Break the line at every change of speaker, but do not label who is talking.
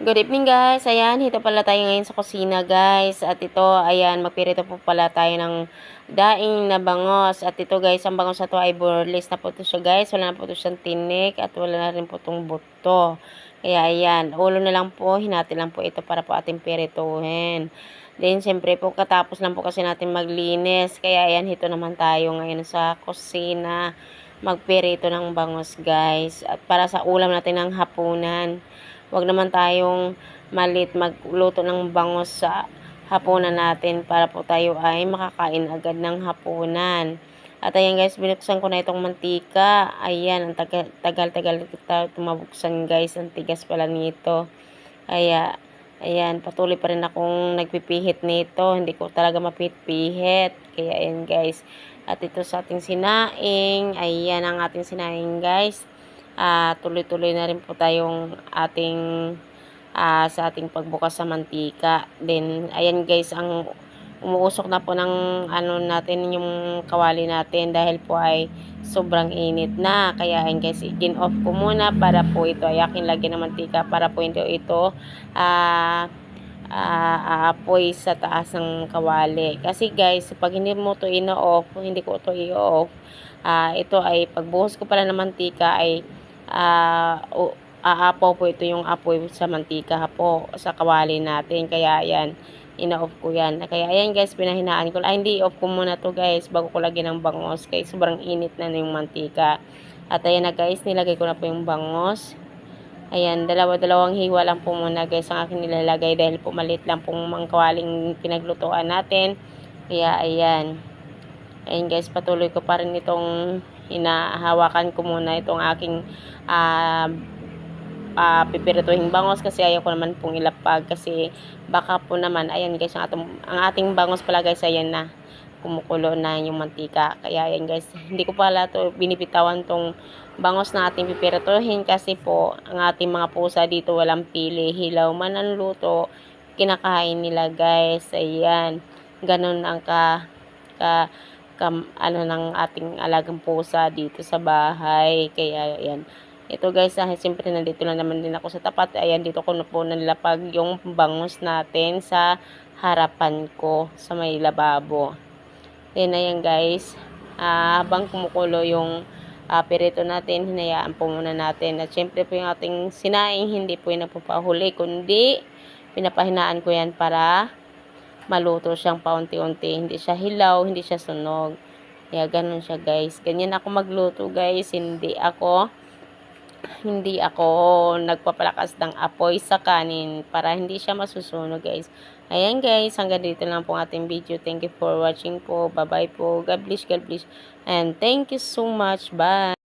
Good evening guys. Ayan, ito pala tayo ngayon sa kusina guys. At ito, ayan, magpirito po pala tayo ng daing na bangos. At ito guys, ang bangos na to ay burless na po to siya guys. Wala na po to siyang tinik at wala na rin po itong buto. Kaya ayan, ulo na lang po, hinati lang po ito para po ating pirituhin. Then, siyempre po, katapos lang po kasi natin maglinis. Kaya ayan, ito naman tayo ngayon sa kusina. Magpirito ng bangos guys. At para sa ulam natin ng hapunan. Huwag naman tayong malit magluto ng bangos sa hapunan natin para po tayo ay makakain agad ng hapunan. At ayan guys, binuksan ko na itong mantika. Ayan, ang tagal-tagal kita tumabuksan guys. Ang tigas pala nito. Kaya, ayan, patuloy pa rin akong nagpipihit nito. Hindi ko talaga mapihit-pihit. Kaya ayan guys. At ito sa ating sinaing. Ayan ang ating sinaing guys uh, tuloy-tuloy na rin po tayong ating uh, sa ating pagbukas sa mantika. Then, ayan guys, ang umuusok na po ng ano natin yung kawali natin dahil po ay sobrang init na. Kaya ayan guys, i off ko muna para po ito ay aking lagyan ng mantika para po hindi ito ah uh, uh, aapoy sa taas ng kawali. Kasi guys, pag hindi mo to ino-off, hindi ko to i-off, uh, ito ay pagbuhos ko pala ng mantika ay uh, aapaw po ito yung apoy sa mantika po sa kawali natin. Kaya yan, ina-off ko yan. Kaya ayan guys, pinahinaan ko. Ay, hindi, off ko muna to guys bago ko lagyan ng bangos. Kaya sobrang init na, na yung mantika. At ayan na guys, nilagay ko na po yung bangos. Ayan, dalawa-dalawang hiwa lang po muna guys ang akin nilalagay dahil po maliit lang pong mangkawaling pinaglutuan natin. Kaya ayan. Ayan guys, patuloy ko pa rin itong hinahawakan ko muna itong aking uh, uh, pipirituhin bangos kasi ayaw ko naman pong ilapag kasi baka po naman, ayan guys, ang, atong, ang ating bangos pala guys, ayan na kumukulo na yung mantika. Kaya ayan guys, hindi ko pala to binipitawan tong bangos na ating pipirituhin kasi po ang ating mga pusa dito walang pili. Hilaw man ang luto, kinakain nila guys. Ayan, ganun ang ka, ka kam, ano ng ating alagang pusa dito sa bahay. Kaya ayan. Ito guys, ah, siyempre nandito lang naman din ako sa tapat. Ayan, dito ko na po nalapag yung bangus natin sa harapan ko sa may lababo. Then ayan guys, ah, habang kumukulo yung uh, pirito natin, hinayaan po muna natin. At syempre po yung ating sinaing, hindi po yung nagpapahuli, kundi pinapahinaan ko yan para maluto siyang paunti-unti. Hindi siya hilaw, hindi siya sunog. Kaya ganun siya guys. Ganyan ako magluto guys. Hindi ako hindi ako nagpapalakas ng apoy sa kanin para hindi siya masusunog guys. Ayan guys, hanggang dito lang po ating video. Thank you for watching po. Bye bye po. God bless, God bless. And thank you so much. Bye.